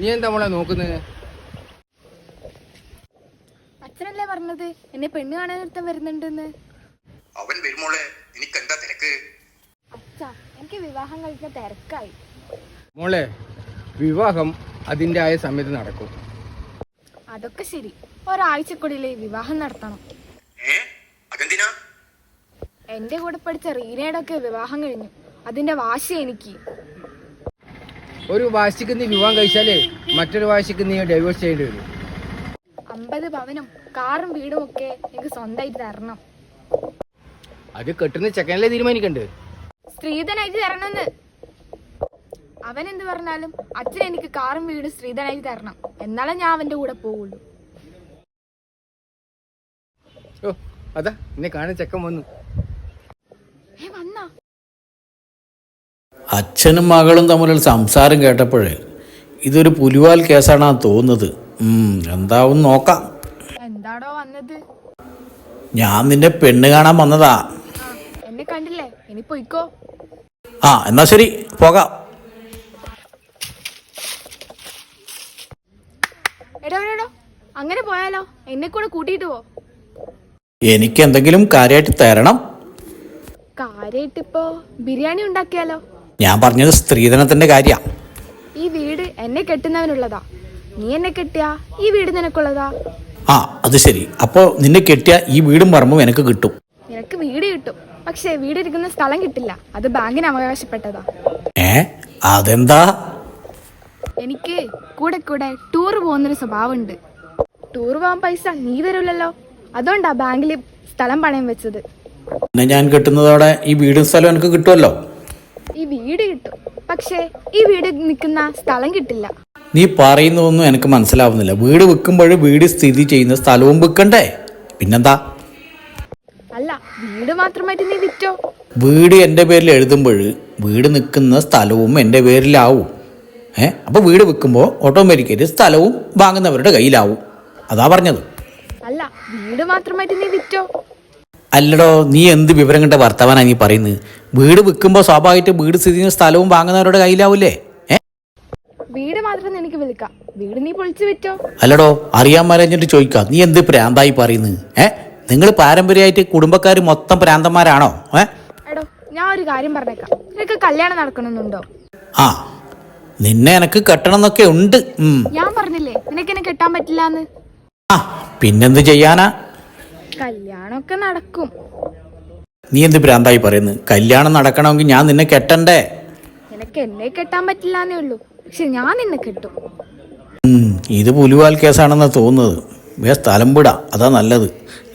നീ എന്താ മോളെ നോക്കുന്നത് അച്ഛനല്ലേ പറഞ്ഞത്? എന്നെ പെണ്ണ് കാണാൻ ഒരുത്തൻ വരുന്നുണ്ടെന്ന്. അവൻ വരുമോളെ നിനക്കെന്താ തിരക്ക്? അച്ഛാ എനിക്ക് വിവാഹം കഴിക്കുന്ന തിരക്കായി. മോളെ വിവാഹം അതിന്റെ ആയ സമയത്ത് നടക്കും. അതൊക്കെ ശരി. ഒരാഴ്ചക്കുള്ളിൽ വിവാഹം നടത്തണം. ഏ? അതെന്തിനാ? എന്റെ കൂടെ പഠിച്ച റീനയുടെ ഒക്കെ വിവാഹം കഴിഞ്ഞു. അതിന്റെ വാശി എനിക്ക്. ഒരു വാശിക്ക് നീ വിവാഹം കഴിച്ചാലേ മറ്റൊരു വാശിക്ക് നീ ഡൈവോഴ്സ് ചെയ്യേണ്ടി വരും. അമ്പത് ഭവനും കാറും വീടും ഒക്കെ എനിക്ക് സ്വന്തമായിട്ട് തരണം. അത് കെട്ടുന്ന ചെക്കനല്ലേ തീരുമാനിക്കണ്ട്? സ്ത്രീധനായിട്ട് തരണമെന്ന്. അവൻ എന്ത് പറഞ്ഞാലും അച്ഛൻ എനിക്ക് കാറും വീടും സ്ത്രീധനായിട്ട് തരണം. എന്നാലേ ഞാൻ അവന്റെ കൂടെ പോവുള്ളൂ. ഓ അതാ എന്നെ കാണാൻ ചെക്കൻ വന്നു. ഏ വന്നാ? അച്ഛനും മകളും തമ്മിലുള്ള സംസാരം കേട്ടപ്പോൾ ഇതൊരു പുലിവാൽ കേസാണെന്ന് തോന്നുന്നത്. എന്താവും നോക്കാം. എന്താടോ വന്നത്? ഞാൻ നിന്റെ പെണ്ണ് കാണാൻ വന്നതാ. ആ എന്നെ കണ്ടില്ലേ? ഇനി പോയിക്കോ. ആ എന്നാ ശരി പോകാം. എടോ എടോ, എടോ അങ്ങനെ പോയാലോ? എന്നെ കൂടെ കൂട്ടിയിട്ട് പോ. എനിക്ക് എന്തെങ്കിലും കാര്യമായിട്ട് തരണം. കാര്യായിട്ടിപ്പോ ബിരിയാണി ഉണ്ടാക്കിയാലോ? ഞാൻ പറഞ്ഞത് സ്ത്രീധനത്തിന്റെ കാര്യമാണ് ഈ വീട് എന്നെ കെട്ടുന്നവനുള്ളതാ. നീ എന്നെ കെട്ടിയാ? ഈ വീട് നിനക്കുള്ളതാ. ആ അത് ശരി. അപ്പോൾ നിന്നെ കെട്ടിയ ഈ വീടും പറമ്പും എനിക്ക് കിട്ടും. നിനക്ക് വീട് കിട്ടും. പക്ഷേ വീട് ഇരിക്കുന്ന സ്ഥലം കിട്ടില്ല. അത് ബാങ്കിന് അവകാശപ്പെട്ടതാ. ഏ അതെന്താ? എനിക്ക് കൂടെ കൂടെ ടൂർ പോകുന്നൊരു സ്വഭാവമുണ്ട്. ടൂർ പോകാൻ പൈസ നീ തരൂലല്ലോ. അതുകൊണ്ടാ ബാങ്കിൽ സ്ഥലം പണയം വെച്ചത്. പിന്നെ ഞാൻ കെട്ടുന്നതോടെ ഈ വീടും സ്ഥലവും എനിക്ക് കിട്ടുമല്ലോ ഈ വീട് കിട്ടും. പക്ഷേ ഈ വീട് നിൽക്കുന്ന സ്ഥലം കിട്ടില്ല. നീ പറയുന്നതൊന്നും എനിക്ക് മനസ്സിലാവുന്നില്ല. വീട് വിൽക്കുമ്പോൾ വീട് സ്ഥിതി ചെയ്യുന്ന സ്ഥലവും വെക്കണ്ടേ പിന്നെന്താ? അല്ല വീട് മാത്രമായിട്ട് നീ വിറ്റോ? വീട് എന്റെ പേരിൽ എഴുതുമ്പോൾ വീട് നിൽക്കുന്ന സ്ഥലവും എന്റെ പേരിലാവും. ഏ? അപ്പോൾ വീട് വിൽക്കുമ്പോൾ ഓട്ടോമാറ്റിക്കലി സ്ഥലവും വാങ്ങുന്നവരുടെ കയ്യിലാവും. അതാ പറഞ്ഞത്. അല്ല വീട് മാത്രമായിട്ട് നീ വിറ്റോ? അല്ലടോ നീ എന്ത് വിവരം കണ്ട വർത്തമാനാണ് നീ പറയുന്നത്? വീട് വിൽക്കുമ്പോൾ സ്വാഭാവികമായിട്ട് വീട് സ്ഥിതി ചെയ്യുന്ന സ്ഥലവും വാങ്ങുന്നവരുടെ കയ്യിലാവൂലേ? വീട് മാത്രം എനിക്ക് വിൽക്കാം. വീട് നീ പൊളിച്ചു വിറ്റോ? അല്ലടോ അറിയാൻ മരഞ്ഞിട്ട് ചോദിക്കാം. നീ എന്ത് പ്രാന്തായി പറയുന്നു ഏ? നിങ്ങൾ പാരമ്പര്യമായിട്ട് കുടുംബക്കാർ മൊത്തം പ്രാന്തന്മാരാണോ? ഏ? എടോ ഞാൻ ഒരു കാര്യം പറഞ്ഞേക്കാം. നിനക്ക് കല്യാണം നടക്കണമെന്നുണ്ടോ? ആ നിന്നെ എനക്ക് കെട്ടണം എന്നൊക്കെ ഉണ്ട്. ഉം. ഞാൻ പറഞ്ഞില്ലേ നിനക്ക് എന്നെ കെട്ടാൻ പറ്റില്ലാന്ന്? ആ പിന്നെന്ത് ചെയ്യാനാ? കല്യാണമൊക്കെ നടക്കും. നീ എന്ത് ഭ്രാന്തായി പറയുന്നു? കല്യാണം നടക്കണമെങ്കിൽ ഞാൻ നിന്നെ കെട്ടണ്ടേ? നിനക്ക് എന്നെ കെട്ടാൻ പറ്റില്ലാന്നേ ഉള്ളൂ. പക്ഷെ ഞാൻ നിന്നെ കെട്ടും. ഇത് പുലിവാൽ കേസാണെന്നാ തോന്നുന്നത്. വേ സ്ഥലം വിടാം അതാ നല്ലത്.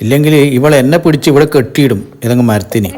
ഇല്ലെങ്കിൽ ഇവൾ എന്നെ പിടിച്ച് ഇവിടെ കെട്ടിയിടും ഏതെങ്കിലും മരത്തിന്.